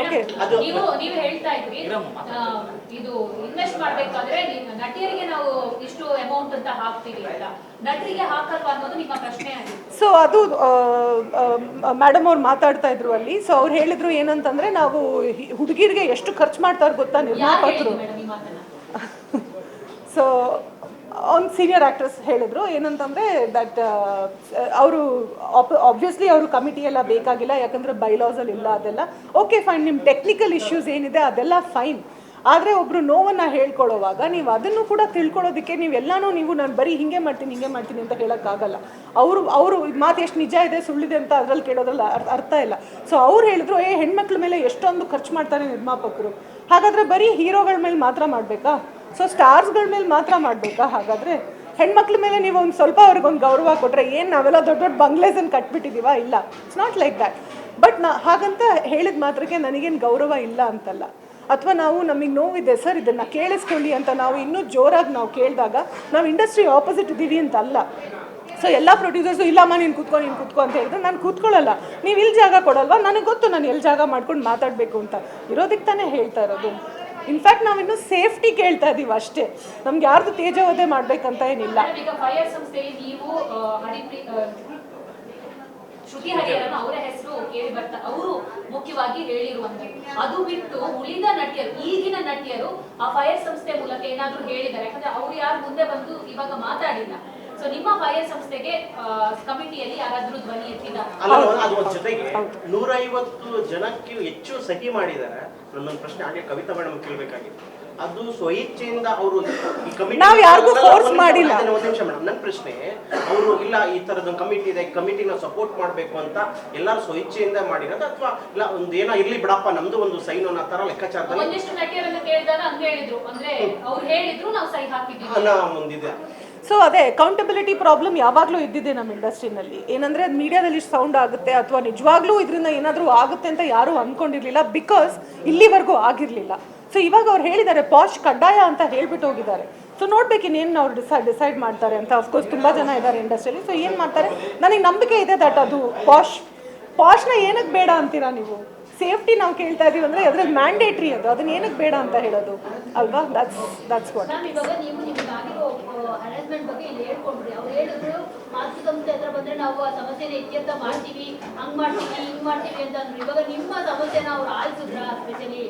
Okay ನೀವು ನೀವು ಹೇಳ್ತಾ ಇದ್ರಿ ಇದು ಇನ್ವೆಸ್ಟ್ ಮಾಡ್ಬೇಕಾದ್ರೆ ನೀವು ನಟಿಯರಿಗೆ ನಾವು ಇಷ್ಟು ಅಮೌಂಟ್ ಅಂತ ಹಾಕ್ತೀವಿ ಅಂತ. ನಟರಿಗೆ ಹಾಕಲ್ವಾ ಅನ್ನೋದು ನಿಮ್ಮ ಪ್ರಶ್ನೆ ಆಗಿದೆ ಸೊ ಅದು ಮೇಡಮ್ ಅವ್ರು ಮಾತಾಡ್ತಾ ಇದ್ರು ಅಲ್ಲಿ. ಸೊ ಅವ್ರು ಹೇಳಿದ್ರು ಏನಂತಂದ್ರೆ ನಾವು ಹುಡುಗಿರಿಗೆ ಎಷ್ಟು ಖರ್ಚು ಮಾಡ್ತಾರೆ ಗೊತ್ತಾ ನಿರ್ಮಾಪಕರು? ಸೊ ಅವ್ನು ಸೀನಿಯರ್ ಆ್ಯಕ್ಟ್ರೆಸ್ ಹೇಳಿದ್ರು, ಏನಂತಂದರೆ ದಟ್ ಅವರು ಆಬ್ವಿಯಸ್ಲಿ ಅವರು ಕಮಿಟಿ ಎಲ್ಲ ಬೇಕಾಗಿಲ್ಲ, ಯಾಕಂದರೆ ಬೈಲಾಸಲ್ಲಿ ಇಲ್ಲ ಅದೆಲ್ಲ. ಓಕೆ ಫೈನ್ ನಿಮ್ಮ ಟೆಕ್ನಿಕಲ್ ಇಶ್ಯೂಸ್ ಏನಿದೆ ಅದೆಲ್ಲ ಫೈನ್ ಆದರೆ ಒಬ್ಬರು ನೋವನ್ನು ಹೇಳ್ಕೊಳ್ಳೋವಾಗ ನೀವು ಅದನ್ನು ಕೂಡ ತಿಳ್ಕೊಳ್ಳೋದಕ್ಕೆ ನೀವೆಲ್ಲನೂ ನೀವು ನಾನು ಬರೀ ಹಿಂಗೆ ಮಾಡ್ತೀನಿ ಹಿಂಗೆ ಮಾಡ್ತೀನಿ ಅಂತ ಹೇಳೋಕ್ಕಾಗಲ್ಲ. ಅವರು ಅವರು ಮಾತು ಎಷ್ಟು ನಿಜ ಇದೆ, ಸುಳ್ಳಿದೆ ಅಂತ ಅದರಲ್ಲಿ ಕೇಳೋದ್ರಲ್ಲಿ ಅರ್- ಅರ್ಥ ಇಲ್ಲ. ಸೊ ಅವ್ರು ಹೇಳಿದ್ರು, ಏ, ಹೆಣ್ಮಕ್ಳ ಮೇಲೆ ಎಷ್ಟೊಂದು ಖರ್ಚು ಮಾಡ್ತಾರೆ ನಿರ್ಮಾಪಕರು. ಹಾಗಾದರೆ ಬರೀ ಹೀರೋಗಳ ಮೇಲೆ ಮಾತ್ರ ಮಾಡಬೇಕಾ? ಸೊ ಸ್ಟಾರ್ಸ್ಗಳ ಮೇಲೆ ಮಾತ್ರ ಮಾಡಬೇಕಾ? ಹಾಗಾದರೆ ಹೆಣ್ಮಕ್ಳ ಮೇಲೆ ನೀವು ಒಂದು ಸ್ವಲ್ಪ ಅವ್ರಿಗೊಂದು ಗೌರವ ಕೊಟ್ಟರೆ ಏನು ನಾವೆಲ್ಲ ದೊಡ್ಡ ದೊಡ್ಡ ಬಂಗ್ಲೇಸನ್ನು ಕಟ್ಬಿಟ್ಟಿದ್ದೀವ ಇಲ್ಲ. It's not like that but ನಾ, ಹಾಗಂತ ಹೇಳಿದ ಮಾತ್ರಕ್ಕೆ ನನಗೇನು ಗೌರವ ಇಲ್ಲ ಅಂತಲ್ಲ. ಅಥವಾ ನಾವು ನಮಗೆ ನೋವಿದೆ, ಸರ್ ಇದನ್ನು ಕೇಳಿಸ್ಕೊಳ್ಳಿ ಅಂತ ನಾವು ಇನ್ನೂ ಜೋರಾಗಿ ನಾವು ಕೇಳಿದಾಗ ನಾವು ಇಂಡಸ್ಟ್ರಿ ಆಪೋಸಿಟ್ ಇದ್ದೀವಿ ಅಂತ ಅಲ್ಲ ಸೊ ಎಲ್ಲ ಪ್ರೊಡ್ಯೂಸರ್ಸು, ಇಲ್ಲಮ್ಮ ನೀನು ಕೂತ್ಕೊ ನೀನು ಕೂತ್ಕೊ ಅಂತ ಹೇಳಿದ್ರೆ ನಾನು ಕೂತ್ಕೊಳ್ಳಲ್ಲ. ನೀವು ಇಲ್ಲಿ ಜಾಗ ಕೊಡಲ್ವಾ? ನನಗೆ ಗೊತ್ತು ನಾನು ಎಲ್ಲಿ ಜಾಗ ಮಾಡ್ಕೊಂಡು ಮಾತಾಡಬೇಕು ಅಂತ. ಇರೋದಕ್ಕೆ ತಾನೇ ಹೇಳ್ತಾ ಇರೋದು. ಇನ್ಫ್ಯಾಕ್ಟ್ ನಾವಿನ್ನು ಸೇಫ್ಟಿ ಕೇಳ್ತಾ ಇದ್ದೀವಿ ಅಷ್ಟೇ. ನಮ್ಗೆ ಯಾರ್ದು ತೇಜೋವಧೆ ಮಾಡ್ಬೇಕಂತ ಏನಿಲ್ಲ. ಶ್ರುತಿ ಹರಿಹರನ್ ಅವರ ಹೆಸರು ಕೇಳಿ ಬರ್ತಾ, ಅವರು ಮುಖ್ಯವಾಗಿ ಹೇಳಿರುವಂತದ್ದು ಅದು ಬಿಟ್ಟು ಉಳಿದ ನಟಿಯರು, ಈಗಿನ ನಟಿಯರು ಆ ಫೈರ್ ಸಂಸ್ಥೆ ಮೂಲಕ ಏನಾದ್ರೂ ಹೇಳಿದ್ದಾರೆ. ಯಾಕಂದ್ರೆ ಅವ್ರು ಯಾರು ಮುಂದೆ ಬಂದು ಇವಾಗ ಮಾತಾಡಿಲ್ಲ. ಸೊ ನಿಮ್ಮ ಬಾಹ್ಯ ಸಂಸ್ಥೆಗೆ ಕಮಿಟಿಯಲ್ಲಿ ಯಾರಾದ್ರೂ ಧ್ವನಿ ಎತ್ತಿದ್ದಾರೆ? ಅಲ್ಲ ಅದು ಒಂದ್ ಜೊತೆಗೆ ನೂರೈವತ್ತು ಜನಕ್ಕೆ ಹೆಚ್ಚು ಸಹಿ ಮಾಡಿದ್ದಾರೆ. ನನ್ನೊಂದು ಪ್ರಶ್ನೆ ಹಾಗೆ ಕವಿತಾ ಮೇಡಮ್ ಕೇಳಬೇಕಾಗಿತ್ತು. ಅದು ಸ್ವಇಚ್ಛೆಯಿಂದ ಅವರು ಈ ಕಮಿಟಿ ನಾವು ಯಾರಿಗೂ ಫೋರ್ಸ್ ಮಾಡಿಲ್ಲ. ಒಂದು ನಿಮಿಷ ಮೇಡಮ್ ನನ್ನ ಪ್ರಶ್ನೆ ಅವರು ಇಲ್ಲ ಈ ತರದ ಕಮಿಟಿ ಇದೆ ಕಮಿಟಿನ ಸಪೋರ್ಟ್ ಮಾಡಬೇಕು ಅಂತ ಎಲ್ಲರೂ ಸ್ವಇಚ್ಛೆಯಿಂದ ಮಾಡಿರೋದು ಅಥವಾ ಇಲ್ಲ ಒಂದು ಏನೋ ಇರ್ಲಿ ಬಿಡಪ್ಪ ನಮ್ದು ಒಂದು ಸೈನ್ ಅನ್ನೋ ತರ ಲೆಕ್ಕಾಚಾರದಲ್ಲಿ ಒಂದಿಷ್ಟು ನಟಿಯರನ್ನು ಕೇಳಿದಾಗ ಹಂಗ ಹೇಳಿದ್ರು. ಅಂದ್ರೆ ಅವ್ರು ಹೇಳಿದ್ರು ನಾವು ಸಹಿ ಹಾಕಿದ್ದೀವಿ. ಅಲ್ಲ ಒಂದಿದೆ ಸೊ ಅದೇ ಅಕೌಂಟಬಿಲಿಟಿ ಪ್ರಾಬ್ಲಮ್ ಯಾವಾಗಲೂ ಇದ್ದಿದೆ ನಮ್ಮ ಇಂಡಸ್ಟ್ರಿನಲ್ಲಿ. ಏನಂದರೆ ಮೀಡಿಯಾದಲ್ಲಿ ಸೌಂಡ್ ಆಗುತ್ತೆ ಅಥವಾ ನಿಜವಾಗ್ಲೂ ಇದರಿಂದ ಏನಾದರೂ ಆಗುತ್ತೆ ಅಂತ ಯಾರೂ ಅಂದ್ಕೊಂಡಿರಲಿಲ್ಲ ಬಿಕಾಸ್ ಇಲ್ಲಿವರೆಗೂ ಆಗಿರಲಿಲ್ಲ. ಸೊ ಇವಾಗ ಅವ್ರು ಹೇಳಿದ್ದಾರೆ ಪಾಶ್ ಕಡ್ಡಾಯ ಅಂತ ಹೇಳ್ಬಿಟ್ಟು ಹೋಗಿದ್ದಾರೆ. ಸೊ ನೋಡ್ಬೇಕು ಇನ್ನೇನು ಅವ್ರು ಡಿಸೈಡ್ ಡಿಸೈಡ್ ಮಾಡ್ತಾರೆ ಅಂತ. ಅಫ್ಕೋರ್ಸ್ ತುಂಬ ಜನ ಇದ್ದಾರೆ ಇಂಡಸ್ಟ್ರಿಯಲ್ಲಿ ಸೊ ಏನು ಮಾಡ್ತಾರೆ? ನನಗೆ ನಂಬಿಕೆ ಇದೆ ದಟ್ ಅದು ಪಾಶ್ ಪಾಶ್ನ ಏನಕ್ಕೆ ಬೇಡ ಅಂತೀರಾ ನೀವು? ಸೇಫ್ಟಿ ನಾವು ಕೇಳ್ತಾ ಇದೀವಿ ಅಂದರೆ ಅದ್ರಲ್ಲಿ ಮ್ಯಾಂಡೇಟ್ರಿ ಅದು. ಅದನ್ನ ಏನಕ್ಕೆ ಬೇಡ ಅಂತ ಹೇಳೋದು? ಅಲ್ವಾ? ದಟ್ಸ್ ದಟ್ಸ್ ವಾಟ್ ಹರಾಸ್ಮೆಂಟ್ ಬಗ್ಗೆ ಇಲ್ಲಿ ಹೇಳ್ಕೊಂಡ್ರಿ ಅವ್ರು ಹೇಳಿದ್ರು, ಮಾತೃ ಸಂಸ್ಥೆ ಹತ್ರ ಬಂದ್ರೆ ನಾವು ಆ ಸಮಸ್ಯೆನ ಇತ್ಯರ್ಥ ಮಾಡ್ತೀವಿ, ಹಂಗ್ ಮಾಡ್ತೀವಿ, ಹಿಂಗ್ ಮಾಡ್ತೀವಿ ಅಂತ ಅಂದ್ರು. ಇವಾಗ ನಿಮ್ಮ ಸಮಸ್ಯೆನ ಅವ್ರು ಆಯ್ತದ್ರ ಸ್ಪೆಷಲಿ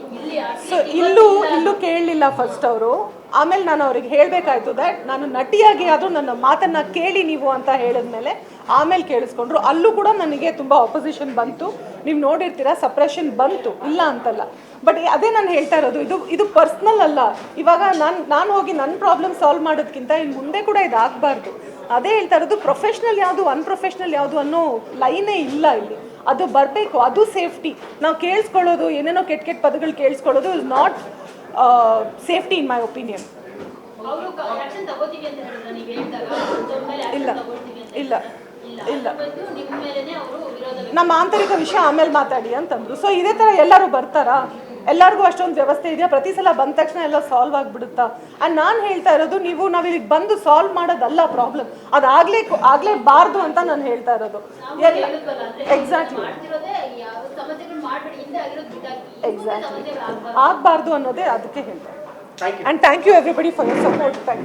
ಸೊ ಇಲ್ಲೂ ಇಲ್ಲೂ ಕೇಳಲಿಲ್ಲ ಫಸ್ಟ್ ಅವರು. ಆಮೇಲೆ ನಾನು ಅವ್ರಿಗೆ ಹೇಳಬೇಕಾಯ್ತು ದಟ್ ನಾನು ನಟಿಯಾಗಿ ಆದರೂ ನನ್ನ ಮಾತನ್ನ ಕೇಳಿ ನೀವು ಅಂತ ಹೇಳಿದ್ಮೇಲೆ ಆಮೇಲೆ ಕೇಳಿಸ್ಕೊಂಡ್ರು. ಅಲ್ಲೂ ಕೂಡ ನನಗೆ ತುಂಬ ಆಪೋಸಿಷನ್ ಬಂತು. ನೀವು ನೋಡಿರ್ತೀರಾ ಸಪ್ರೆಷನ್ ಬಂತು. ಇಲ್ಲ ಅಂತಲ್ಲ. ಬಟ್ ಅದೇ ನಾನು ಹೇಳ್ತಾ ಇರೋದು, ಇದು ಇದು ಪರ್ಸ್ನಲ್ ಅಲ್ಲ. ಇವಾಗ ನಾನು ನಾನು ಹೋಗಿ ನನ್ನ ಪ್ರಾಬ್ಲಮ್ ಸಾಲ್ವ್ ಮಾಡೋದಕ್ಕಿಂತ ಇನ್ನು ಮುಂದೆ ಕೂಡ ಇದು ಆಗಬಾರ್ದು ಅದೇ ಹೇಳ್ತಾ ಇರೋದು ಪ್ರೊಫೆಷ್ನಲ್ ಯಾವುದು ಅನ್ಪ್ರೊಫೆಷ್ನಲ್ ಯಾವುದು ಅನ್ನೋ ಲೈನೇ ಇಲ್ಲ ಇಲ್ಲಿ. ಅದು ಬರಬೇಕು ಅದು ಸೇಫ್ಟಿ ನಾವು ಕೇಳಿಸ್ಕೊಳ್ಳೋದು ಏನೇನೋ ಕೆಟ್ಟ ಕೆಟ್ಟ ಪದಗಳು ಕೇಳಿಸ್ಕೊಳ್ಳೋದು is not safety in my opinion ಇಲ್ಲ. ಇಲ್ಲ. ಇಲ್ಲ ನಮ್ಮ ಆಂತರಿಕ ವಿಷಯ ಆಮೇಲೆ ಮಾತಾಡಿ ಅಂತಂದ್ರು ಸೊ ಇದೇ ಥರ ಎಲ್ಲರೂ ಬರ್ತಾರಾ ಎಲ್ಲರಿಗೂ ಅಷ್ಟೊಂದು ವ್ಯವಸ್ಥೆ ಇದೆಯಾ? ಪ್ರತಿ ಸಲ ಬಂದ ತಕ್ಷಣ ಎಲ್ಲ ಸಾಲ್ವ್ ಆಗಿಬಿಡುತ್ತಾ? ಆ್ಯಂಡ್ ನಾನು ಹೇಳ್ತಾ ಇರೋದು ನೀವು ನಾವು ಇಲ್ಲಿಗೆ ಬಂದು ಸಾಲ್ವ್ ಮಾಡೋದಲ್ಲ ಪ್ರಾಬ್ಲಮ್ ಅದಾಗಲೇ ಆಗಲೇಬಾರ್ದು ಅಂತ ನಾನು ಹೇಳ್ತಾ ಇರೋದು. ಎಲ್ಲ ಎಕ್ಸಾಕ್ಟ್ಲಿ ಮಾಡ್ತಿರೋದೇ ಮಾಡ್ಬೇಡಿ ಹಿಂದೆ ಆಗಿರೋದು ಬಿಟ್ಟಾಕಿ. ಎಕ್ಸಾಕ್ಟ್ಲಿ ಆಗಬಾರ್ದು. ಅನ್ನೋದೇ ಅದಕ್ಕೆ ಹೇಳ್ತಾರೆ and thank you everybody for your support thank you